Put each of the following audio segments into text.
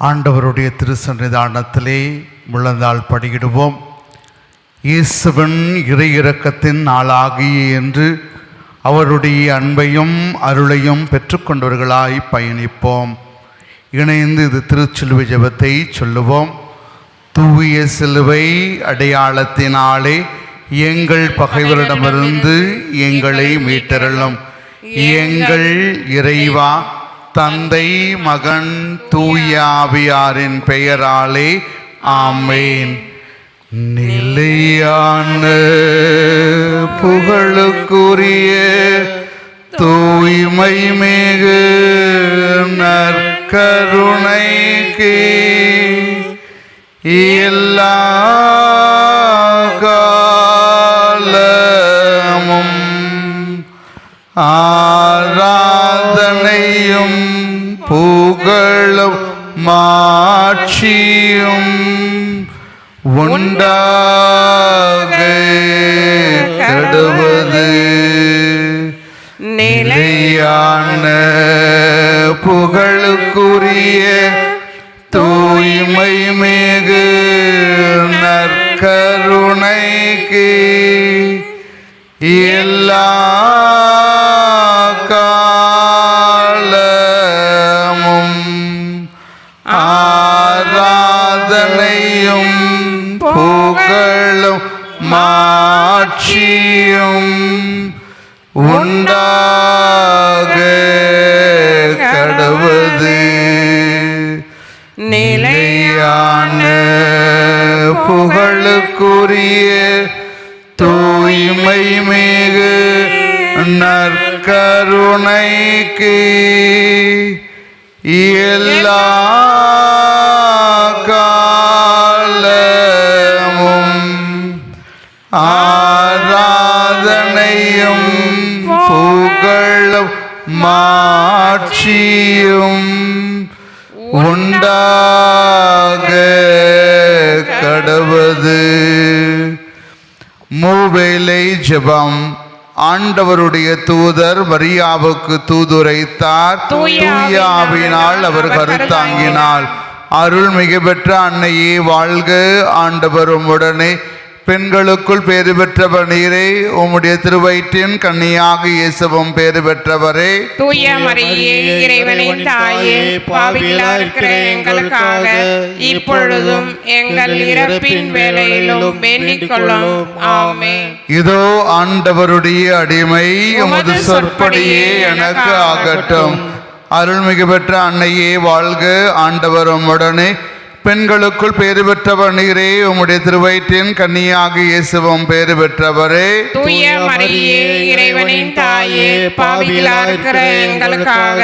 ஆண்டவருடைய திருசன்னிதானத்திலே முழந்தாள் படியிடுவோம் இயேசுவன் இறை இறக்கத்தின் நாளாகிய என்று அவருடைய அன்பையும் அருளையும் பெற்றுக்கொண்டவர்களாய் பயணிப்போம். இணைந்து இது திருச்சிலுவை ஜபத்தை சொல்லுவோம். தூய சிலுவை அடையாளத்தினாலே எங்கள் பகைவரிடமிருந்து எங்களை மீட்டரலும் எங்கள் இறைவா தந்தை மகன் தூயாவியாரின் பெயராலே ஆமேன். நிலையான புகழுக்குரிய தூய்மை மிகு நற்கருணைக்கு எல்லா காலமும் ஆராதனையும் புகழும் மாட்சியும் உண்டாக கடுவது நிலையான புகழுக்குரிய மாட்சியும் உண்டாக கடவுது. மூவேலை ஜெபம். ஆண்டவருடைய தூதர் மரியாவுக்கு தூதுரைத்தார். தூய தூய ஆவினால் அவர் கருத்தாங்கினாள் அருள் மிக பெற்ற அன்னையே வாழ்க. ஆண்டவர் உம்முடனே பெண்களுக்குள் பேறு பெற்றவர் நீரே உம்முடைய திருவயிற்றின் கன்னியாக இயேசுவும் பேறு பெற்றவரே. தூய மரியே தாயே பாவிகளா இருக்கிற எங்களுக்காக இப்பொழுதும் எங்கள் இறப்பின் வேளையிலும் வேண்டிக் கொள்ளும். இதோ ஆண்டவருடைய அடிமை உமது சொற்படியே எனக்கு ஆகட்டும். அருள்மிகு பெற்ற அன்னையே வாழ்க ஆண்டவர் உம்முடனே. பெண்களுக்குள் பேறு பெற்றவர் நீரே உம்முடைய திருவயிற்றின் கன்னியாக இயேசுவும் பேறு பெற்றவரே. தூய மரியே இறைவனின் தாயே பாவிகளா இருக்கிற எங்களுக்காக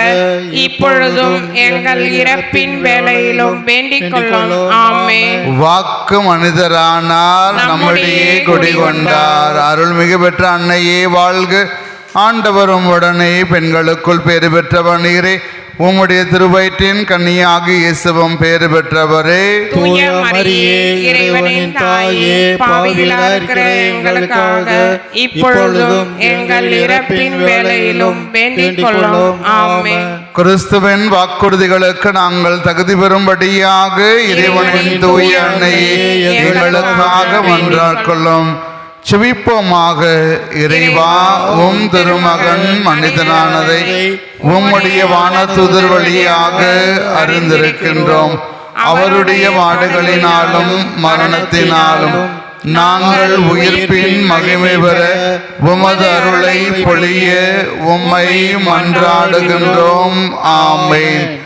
இப்பொழுதும் எங்கள் இறப்பின் வேளையிலும் வேண்டிக் கொள்ளும் ஆமென். வாக்கு மனிதரானார் நம்முடைய குடிகொண்டார். அருள்மிகு பெற்ற அன்னையே வாழ்க. ஆண்டவரும் உடனே பெண்களுக்குள் பேறு பெற்றவர் நீரே. உம்முடைய திருவயிற்றின் கன்னியாக இயேசுவும் பேறு பெற்றவரே. இறைவனின் தாயே எங்களுக்காக இப்பொழுதும் எங்கள் இறப்பின் வேளையிலும் வேண்டிக் கொள்ளும். ஆமென். கிறிஸ்துவின் வாக்குறுதிகளுக்கு நாங்கள் தகுதி பெறும்படியாக இறைவனின் தூய அன்னையே எங்களுக்காக மன்றாட்கொள்ளும் செவிப்போமாக இறைவா உம் திருமகன் மனிதனானதை உம்முடைய வானத்துதர் வழியாக அறிந்திருக்கின்றோம். அவருடைய வாடுகளினாலும் மரணத்தினாலும் நாங்கள் உயிர்ப்பின் மகிமை பெற உமது அருளை பொழிய உம்மை மன்றாடுகின்றோம். ஆமென்.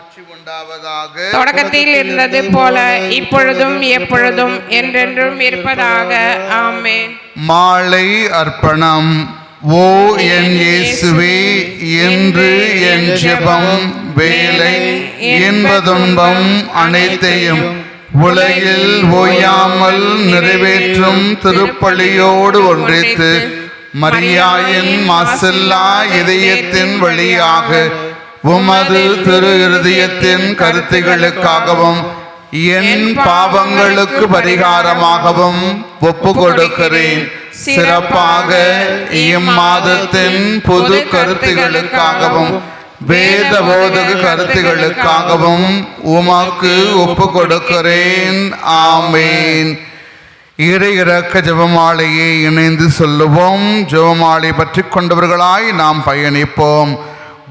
ஆட்சி உண்டாவதாக தொடக்கத்தில் இருந்தது போல இப்பொழுதும் எப்பொழுதும் என்றென்றும் இருப்பதாக. ஆமென். மாலை அர்ப்பணம். ஓ என் இயேசுவே என்று என் ஜெபம் வேலை இன்பதுன்பம் அனைத்தையும் உலகில் ஓயாமல் நிறைவேற்றும் திருப்பலியோடு ஒன்றித்து மரியாயின் மாசில்லா இதயத்தின் வழியாக உமது திரு இருதயத்தின் கருத்துகளுக்காகவும் என் பாவங்களுக்கு பரிகாரமாகவும் ஒப்பு கொடுக்கிறேன் சிறப்பாக இம்மாதத்தின் பொது கருத்துகளுக்காகவும் வேத போதக கருத்துகளுக்காகவும் உமக்கு ஒப்பு கொடுக்கிறேன் ஆமேன். இறை இறக்க ஜெபமாலையை இணைந்து சொல்லுவோம். ஜெபமாலை பற்றி கொண்டவர்களாய் நாம் பயணிப்போம்.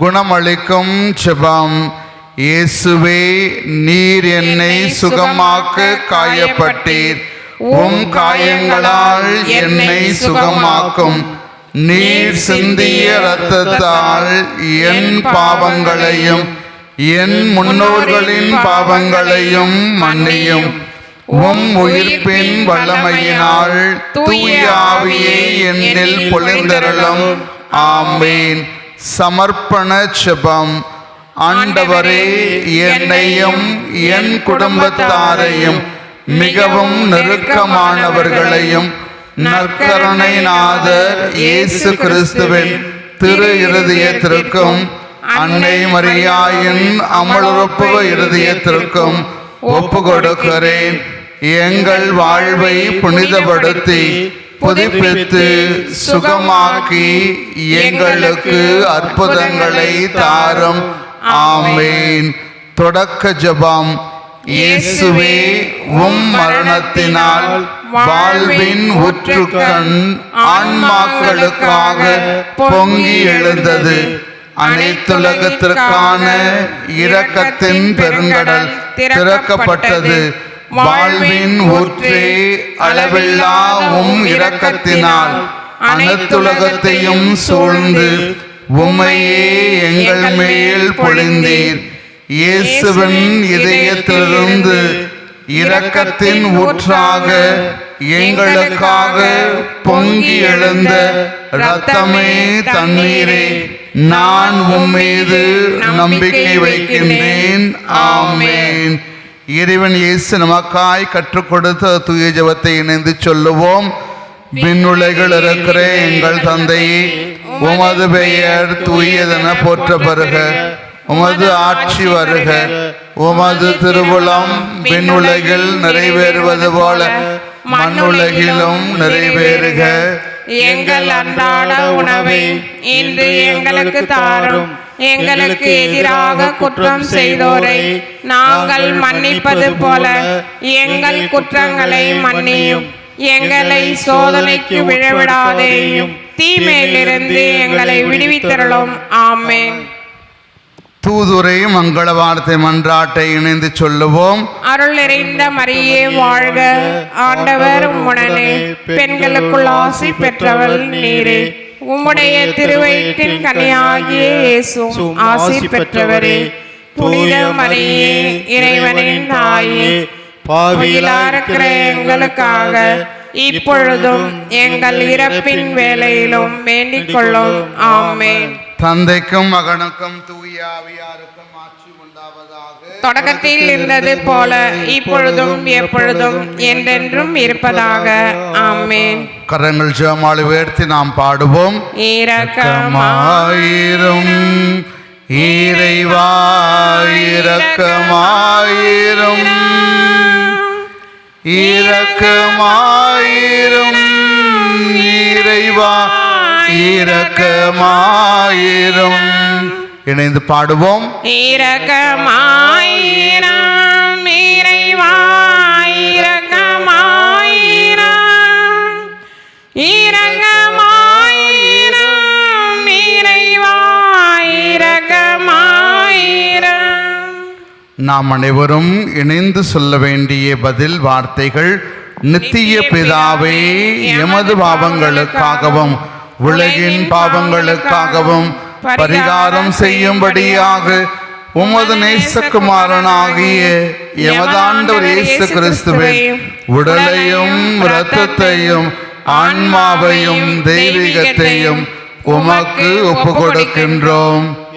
குணமளிக்கும் ஜெபம் இயேசுவே நீர் என்னை சுகமாக்க காயப்பட்டீர். உம் காயங்களால் என்னை சுகமாக்கும். நீர் சிந்திய இரத்தத்தால் என் பாவங்களையும் என் முன்னோர்களின் பாவங்களையும் மன்னியும். உம் உயிர்ப்பின் வல்லமையினால் தூய ஆவியை என்னில் பொழிந்தருளும் ஆமேன். சமர்ப்பண செபம் ஆண்டவரே என்னையும் என் குடும்பத்தாரையும் மிகவும் நெருக்கமானவர்களையும் நற்கருணை நாதர் இயேசு கிறிஸ்துவின் திரு இருதயத்திற்கும் அன்னை மரியாயின் அமலுறுப்பு இருதயத்திற்கும் ஒப்பு கொடுக்கிறேன் எங்கள் வாழ்வை புனிதப்படுத்தி புதுப்பித்து சுகமாக்கி எங்களுக்கு அற்புதங்களை தாரும். ஆமேன். தொடக்க ஜபம். இயேசுவே உம் மரணத்தினால் வாழ்வின் உற்றுக்கண் ஆன்மாக்களுக்காக பொங்கி எழுந்தது. அனைத்துலகத்திற்கான இரக்கத்தின் பெருங்கடல் திறக்கப்பட்டது. வாழ்வின் ஊற்றே அளவில்லா உம் இரக்கத்தினால் அனைத்துலகத்தையும் சூழ்ந்து உம்மையே எங்கள் மேல் பொழிந்தீர். இயேசுவின் இதயத்திலிருந்து இரக்கத்தின் ஊற்றாக எங்களுக்காக பொங்கி எழுந்த இரத்தமே தண்ணீரே நான் உம்மீது நம்பிக்கை வைக்கின்றேன். ஆமேன். இறைவன் இயேசு நமக்காய் கற்றுக் கொடுத்த தூய ஜபத்தை இணைந்து சொல்லுவோம். விண்ணுலகில் இருக்கிற எங்கள் தந்தையே உமது பெயர் தூயதென போற்ற பருக உமது ஆட்சி வருக. உமது திருவுளம் விண்ணுலகில் நிறைவேறுவது போல மண்ணுலகிலும் நிறைவேறுக. எங்கள் அன்றாட உணவை இன்று எங்களுக்கு தாரும். எங்களுக்கு எதிராக குற்றம் செய்தோரை நாங்கள் மன்னிப்பது போல எங்கள் குற்றங்களை மன்னியும். எங்களை சோதனைக்கு விழவிடாதேயும். தீமையிலிருந்து எங்களை விடுவித்தரலும் ஆமென். தூதுரை மங்கள வார்த்தை மன்றாட்டை இணைந்து சொல்லுவோம். அருள் நிறைந்த மரியே வாழ்க. ஆண்டவர் உம்முடனே பெண்களுக்குள் ஆசி பெற்றவள் நீரே. உம்முடைய திருவயிற்றின் கனியாகிய இயேசுவும் ஆசி பெற்றவரே புனித மரியே இறைவனின் தாயே. பாவிலா இருக்கிற எங்களுக்காக இப்பொழுதும் எங்கள் இறப்பின் வேலையிலும் வேண்டிக் கொள்ளும். ஆமென். தந்தைக்கும் மகனுக்கும் தூய ஆவியாருக்கும் தொடக்கத்தில் இருந்தது போல இப்பொழுதும் எப்பொழுதும் என்றென்றும் இருப்பதாக. ஆமென். கரங்கள் ஜெயமாலை உயர்த்தி நாம் பாடுவோம். இரக்கமாயிரும். இரக்கமாயிரும். இறைவா இரக்கமாயிரும். இறைவா இரக்கமாயிரும். இணைந்து பாடுவோம். இரக்கமாயிரம் இறைவா இரக்கமாயிரம் இரக்கமாயிரம் இறைவா இரக்கமாயிரம். நாம் அனைவரும் இணைந்து சொல்ல வேண்டிய பதில் வார்த்தைகள் நித்திய பிதாவே எமது பாவங்களுக்காகவும் உலகின் பாவங்களுக்காகவும் பரிகாரம் செய்யும்படியாக உமது நேசகுமாரனாகிய எமதாண்டவர் இயேசு கிறிஸ்துவின் உடலையும் இரத்தத்தையும் ஆன்மாவையும் தெய்வீகத்தையும் உமக்கு ஒப்பு கொடுக்கின்றோம்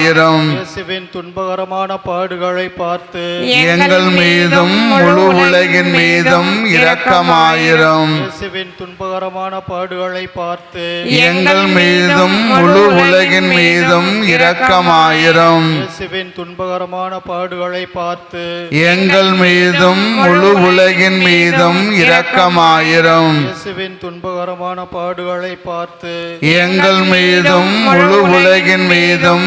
இயேசுவின் துன்பகரமான பாடுகளை பார்த்து எங்கள் மீதும் முழு உலகின் மீதும் இரக்கமாயிரும். இயேசுவின் துன்பகரமான பாடுகளை பார்த்து எங்கள் மீதும் முழு உலகின் மீதும் இரக்கமாயிரும். இயேசுவின் துன்பகரமான பாடுகளை பார்த்து எங்கள் மீதும் முழு உலகின் மீதும் இரக்கமாயிரும். இயேசுவின் துன்பகரமான பாடுகளை பார்த்து எங்கள் மீதும் முழு உலகின் மீதும்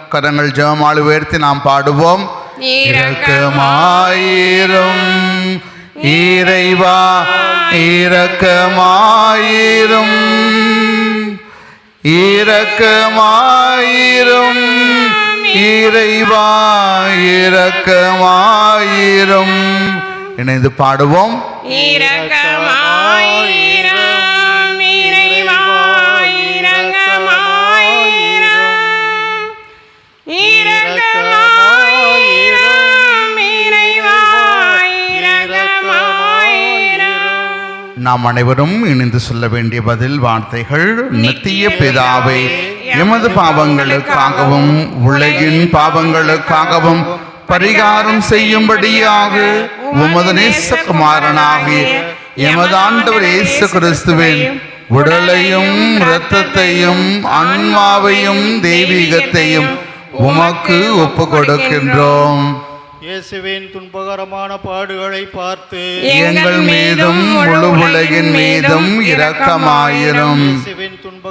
கரங்கள் ஜெபமாலை உயர்த்தி நாம் பாடுவோம். இரக்கமாயிரும். இறைவா இரக்கமாயிரும். இரக்கமாயிரும். இறைவா இரக்கமாயிரும். இணைந்து பாடுவோம். இரக்கமாயிரம். நாம் அனைவரும் இணைந்து சொல்ல வேண்டிய பதில் வார்த்தைகள் நித்திய பிதாவே எமது பாவங்களுக்காகவும் உலகின் பாவங்களுக்காகவும் பரிகாரம் செய்யும்படியாக உமது நேசகுமாரனாகிய எமது ஆண்டவர் இயேசு கிறிஸ்துவின் உடலையும் இரத்தத்தையும் ஆன்மாவையும் தெய்வீகத்தையும் உமக்கு ஒப்பு கொடுக்கின்றோம் இயேசுவின் துன்பகரமான பாடுகளை பார்த்து எங்கள் மீதும் முழு உலகின் மீதும் இரக்கமாயிரும்.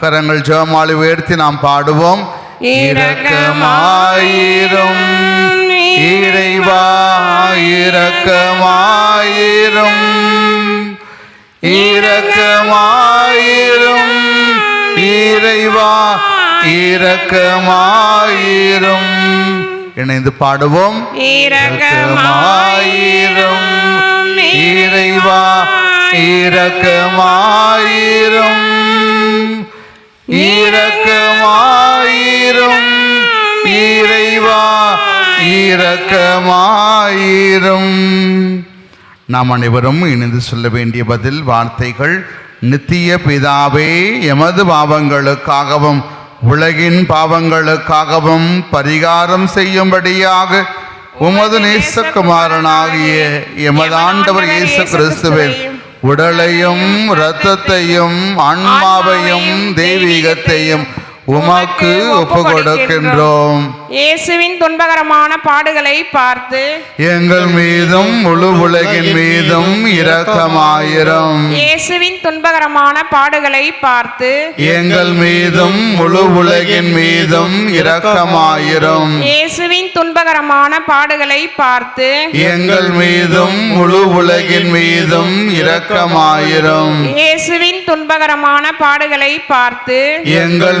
கரங்கள் ஜெபமாலை உயர்த்தி நாம் பாடுவோம். இரக்கமாயிரும் இறைவா இரக்கமாயிரும் இரக்கமாயிரும் இறைவா இரக்கமாயிரும். இணைந்து பாடுவோம். இரக்கமாயிரும் இறைவா இரக்கமாயிரும் இரக்கமாயிரும். இறைவா இரக்கமாயிரும். நாம் அனைவரும் இணைந்து சொல்ல வேண்டிய பதில் வார்த்தைகள் நித்திய பிதாவே எமது பாவங்களுக்காகவும் உலகின் பாவங்களுக்காகவும் பரிகாரம் செய்யும்படியாக உமது நேசகுமாரனாகிய எமது ஆண்டவர் இயேசு கிறிஸ்துவின் உடலையும் இரத்தத்தையும் ஆன்மாவையும் தெய்வீகத்தையும் உமக்கு ஒப்பு கொடுக்கின்றோம். இயேசுவின் துன்பகரமான பாடுகளை பார்த்து எங்கள் மீதும் முழு உலகின் மீதும் இரக்கமாயிரும். இயேசுவின் துன்பகரமான பாடுகளை பார்த்து எங்கள் மீதும் முழு உலகின் மீதும் இரக்கமாயிரும். இயேசுவின் துன்பகரமான பாடுகளை பார்த்து எங்கள் மீதும் முழு உலகின் மீதும் இரக்கமாயிரும். இயேசுவின் துன்பகரமான பாடுகளை பார்த்து எங்கள்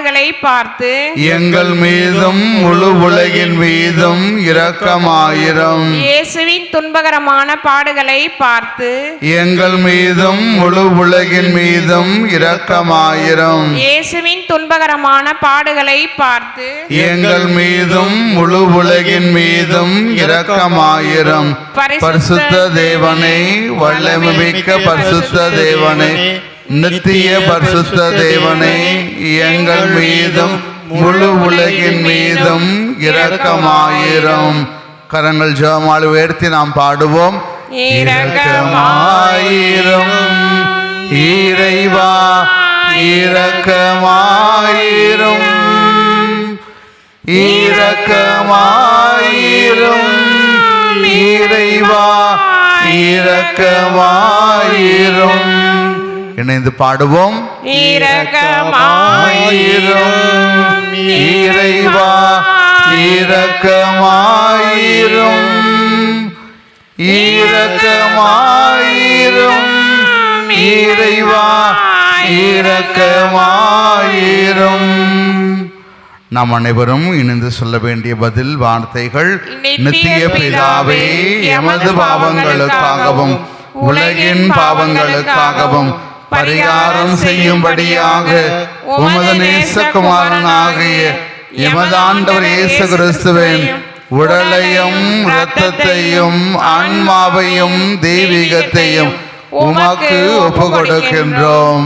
பாடுகளை பார்த்து எங்கள் மீதும் முழு உலகின் மீதும் இரக்கமாயிரும். இயேசுவின் துன்பகரமான பாடுகளை பார்த்து எங்கள் மீதும் முழு உலகின் மீதும் இரக்கமாயிரும். இயேசுவின் துன்பகரமான பாடுகளை பார்த்து எங்கள் மீதும் முழு உலகின் மீதும் இரக்கமாயிரும். பரிசுத்த தேவனை வல்லமிக்க பரிசுத்த தேவனை நித்திய பரிசுத்த தேவனே எங்கள் மீதும் முழு உலகின் மீதும் இரக்கமாயிரும். கரங்கள் ஜெபமாலை உயர்த்தி நாம் பாடுவோம். இரக்கமாயிரும். இறைவா இரக்கமாயிரும். இரக்கமாயிரும். இறைவா இரக்கமாயிரும். இணைந்து பாடுவோம். இரக்கமாயிரும். இறைவா இரக்கமாயிரும். இரக்கமாயிரும். இறைவா இரக்கமாயிரும். நாம் அனைவரும் இணைந்து சொல்ல வேண்டிய பதில் வார்த்தைகள் நித்திய பிதாவே எமது பாவங்களுக்காகவும் உலகின் பாவங்களுக்காகவும் பரிகாரம் செய்யும்படியாக உமது நேசகுமாரனாகிய எமது ஆண்டவர் இயேசு கிறிஸ்துவின் உடலையும் இரத்தத்தையும் ஆன்மாவையும் தெய்வீகத்தையும் உமக்கு ஒப்பு கொடுக்கின்றோம்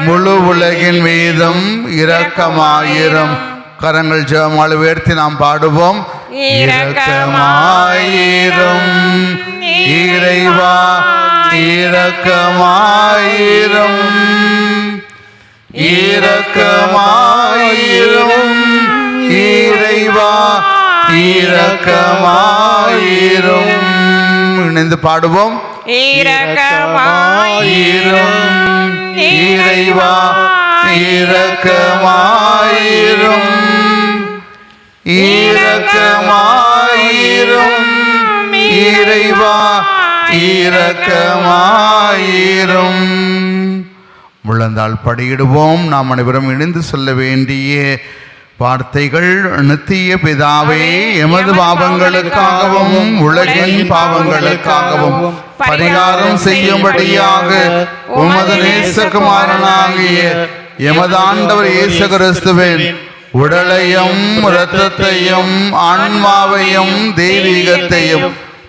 முழு உலகின் மீதும் இரக்கமாயிரும். கரங்கள் ஜெபமாள் உயர்த்தி நாம் பாடுவோம். இரக்கமாயிரும். இறைவா இரக்கமாயிரும். இரக்கமாயிரும். இறைவா இரக்கமாயிரும். இணைந்து பாடுவோம். இரக்கமாயிரும். இறைவா இரக்கமாயிரும். இரக்கமாயிரும். இறைவா இரக்கமாயிரும். முழந்தால் படியிடுவோம். நாம் அனைவரும் இணைந்து சொல்ல வேண்டிய வார்த்தைகள் நித்திய பிதாவே எமது பாவங்களுக்காகவும் உலகின் பாவங்களுக்காகவும் பரிகாரம் செய்யும்படியாக உமது நேசகுமாரனாகிய எமது ஆண்டவர் இயேசு கிறிஸ்துவின் உடலையும் இரத்தத்தையும் ஆன்மாவையும் தெய்வீகத்தையும்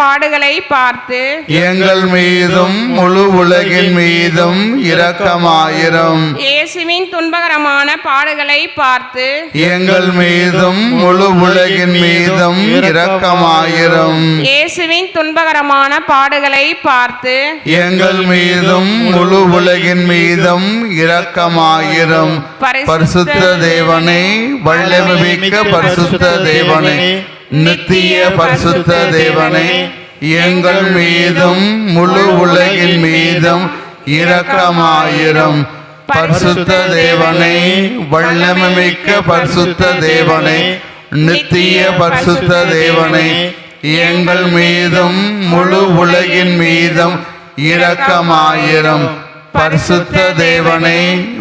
பாடுகளை பார்த்து எங்கள் மீதும் முழு உலகின் மீதும் இரக்கமாயிரும். இயேசுவின் துன்பகரமான பாடுகளை பார்த்து எங்கள் மீதும் முழு உலகின் மீதும் இரக்கமாயிரும். இயேசுவின் துன்பகரமான பாடுகளை பார்த்து எங்கள் மீதும் முழு உலகின் மீதும் இரக்கமாயிரும். பரிசுத்த தேவனே வல்லமிக்க பரிசுத்த தேவனே. நித்திய பரிசுத்த தேவனே எங்கள் மீதும் முழு உலகின் மீதும் இரக்கமாயிரும். பரிசுத்த தேவனே வல்லமிக்க பரிசுத்த தேவனே நித்திய பரிசுத்த தேவனே எங்கள் மீதும் முழு உலகின் மீதும் இரக்கமாயிரும். பரிசுத்த தேவனே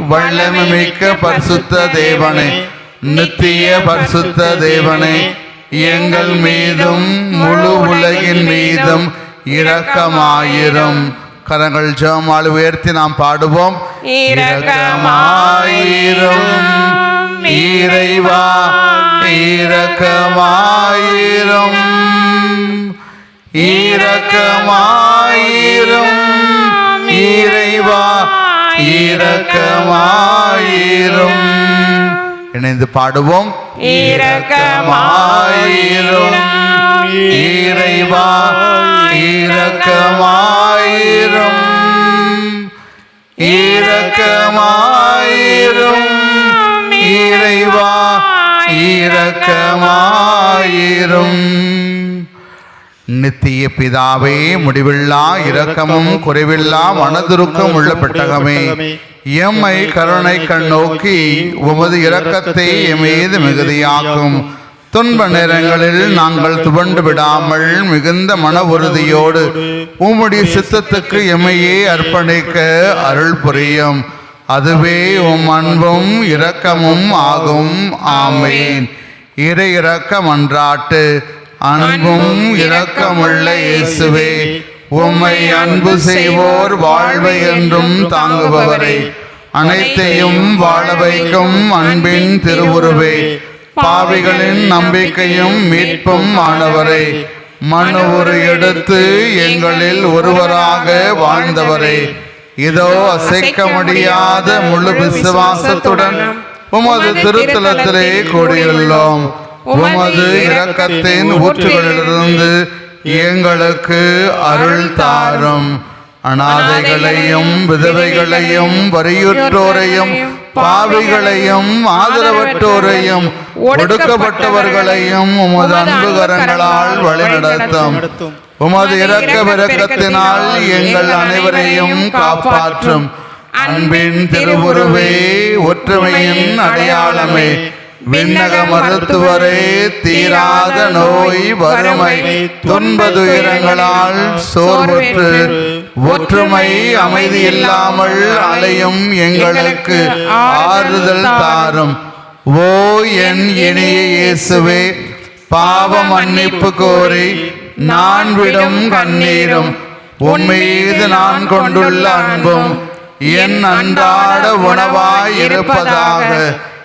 வல்லமிக்க பரிசுத்த தேவனே நித்திய பரிசுத்த தேவனே எங்கள் மீதும் முழு உலகின் மீதும் இரக்கமாயிரும். கரங்கள் ஜமால் உயர்த்தி நாம் பாடுவோம். இரக்கமாயிரும். இறைவா இரக்கமாயிரும். இரக்கமாயிரும். இறைவா இரக்கமாயிரும். இணைந்து பாடுவோம். இரக்கமாயிரும். இறைவா இரக்கமாயிரும். இரக்கமாயிரும். இறைவா இரக்கமாயிரும். நித்திய பிதாவே முடிவில்லா இரக்கமும் குறைவில்லா மனதுருக்கம் உள்ள பெட்டகமே. எம்மை கருணை கண் நோக்கி உமது இரக்கத்தை எம் மீது மிகுதியாக்கும். துன்ப நேரங்களில் நாங்கள் துவண்டு விடாமல் மிகுந்த மன உறுதியோடு உம்முடைய சித்தத்துக்கு எம்மையே அர்ப்பணிக்க அருள் புரியும். அதுவே உம் அன்பும் இரக்கமும் ஆகும். ஆமேன். இறை இரக்கம் அன்றாட்டு. அன்பும் இரக்கமுள்ள இயேசுவே. உம்மை அன்பு செய்வோர் வாழ்வை என்றும் தாங்குபவரை. அனைத்தையும் வாழ வைக்கும் அன்பின் திருவுருவே. பாவிகளின் நம்பிக்கையும் மீட்பும் ஆனவரை. மனு ஒரு எடுத்து எங்களில் ஒருவராக வாழ்ந்தவரை. இதோ அசைக்க முடியாத முழு விசுவாசத்துடன் உமது திருத்தலத்திலே கூடியுள்ளோம். உமது இரக்கத்தின் ஊற்றுகளிலிருந்து எங்களுக்கு அருள் தாரும். அனாதைகளையும் விதவைகளையும் வரியுற்றோரையும் பாவிகளையும் ஆதரவற்றோரையும் ஒடுக்கப்பட்டவர்களையும் உமது அன்பு கரங்களால் வழிநடத்தும். உமது இரக்க விரக்கத்தினால் எங்கள் அனைவரையும் காப்பாற்றும். அன்பின் திருவுருவே ஒற்றுமையின் அடையாளமே. விண்ணக மருத்துவரே தீராத நோய் வறுமை துன்பதுயரங்களால் சோர்வுற்று ஒற்றுமை அமைதி இல்லாமல் அலையும் எங்களுக்கு ஆறுதல் தாரும். ஓ என் இனிய இயேசுவே பாவ மன்னிப்பு கோரி நான் விடும் கண்ணீரும் உன் மீது நான் கொண்டுள்ள அன்பும் என் அன்றாட உணவாய் இருப்பதாக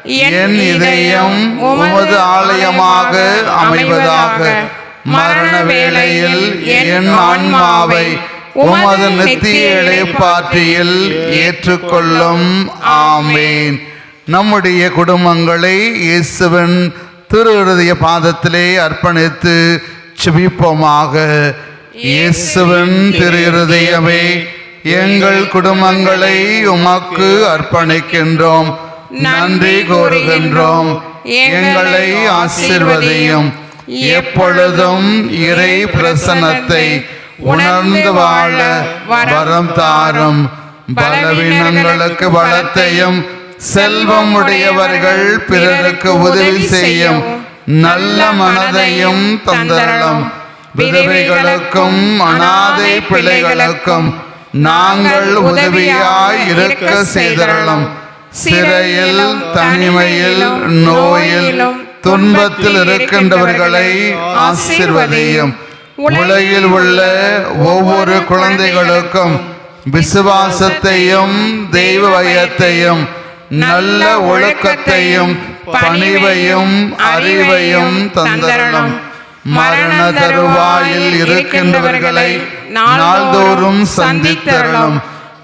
என் இதயம் உமது ஆலயமாக அமைவதாக. மரண வேளையில் என் ஆன்மாவை உமது நித்திய இளைப்பாற்றியில் ஏற்றுக்கொள்ளும். ஆமேன். நம்முடைய குடும்பங்களை இயேசுவின் திரு இருதய பாதத்திலே அர்ப்பணித்து செபிப்போமாக இயேசுவின் திரு இருதயமே எங்கள் குடும்பங்களை உமக்கு அர்ப்பணிக்கின்றோம். நன்றி கூறுகின்றோம். எங்களை ஆசிர்வதையும். எப்பொழுதும் இறை பிரசன்னத்தை உணர்ந்து வாழ வரம் தாரும். பலவீனங்களுக்கு பலத்தையும் செல்வம் உடையவர்கள் பிறருக்கு உதவி செய்யும். நல்ல மனதையும் தந்தரலும். விதவைகளுக்கும் அனாதை பிள்ளைகளுக்கும் நாங்கள் உதவியாய் இருக்க செய்தரலும். சிறையில் தனிமையில் நோயில் துன்பத்தில் இருக்கின்றவர்களை ஆசிர்வதியும். உலகில் உள்ள ஒவ்வொரு குழந்தைகளுக்கும் விசுவாசத்தையும் தெய்வ வயத்தையும் நல்ல ஒழுக்கத்தையும் பணிவையும் அறிவையும் தந்தரணும் மரண தருவாயில் இருக்கின்றவர்களை நாள்தோறும் சந்தித்தரணும்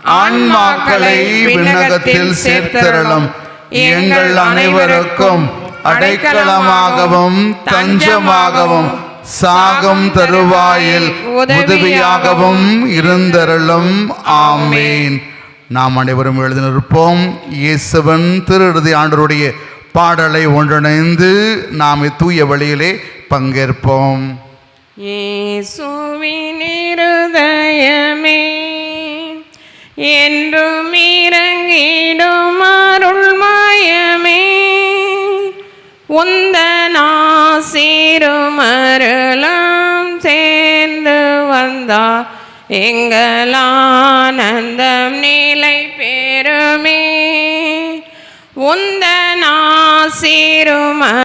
ஆன்மாக்களை விண்ணகத்தில் சேர்த்தரலும் எங்கள் அனைவருக்கும் அடைக்கலமாகவும் தஞ்சமாகவும் சாகும் தருவாயில் உதவியாகவும் இருந்தருளும். ஆமேன். நாம் அனைவரும் எழுதி நிற்போம் இயேசுவன் திருஇறுதி ஆண்டருடைய பாடலை ஒன்றிணைந்து நாம் தூய வழியிலே பங்கேற்போம். இயேசுவின் இருதயமே என்றும் இறங்கிடும் உந்த உந்தனாசிரும் அருளம் சேர்ந்து வந்தா எங்கள் ஆனந்தம் நிலை பெறுமே. உந்தனாசிரும்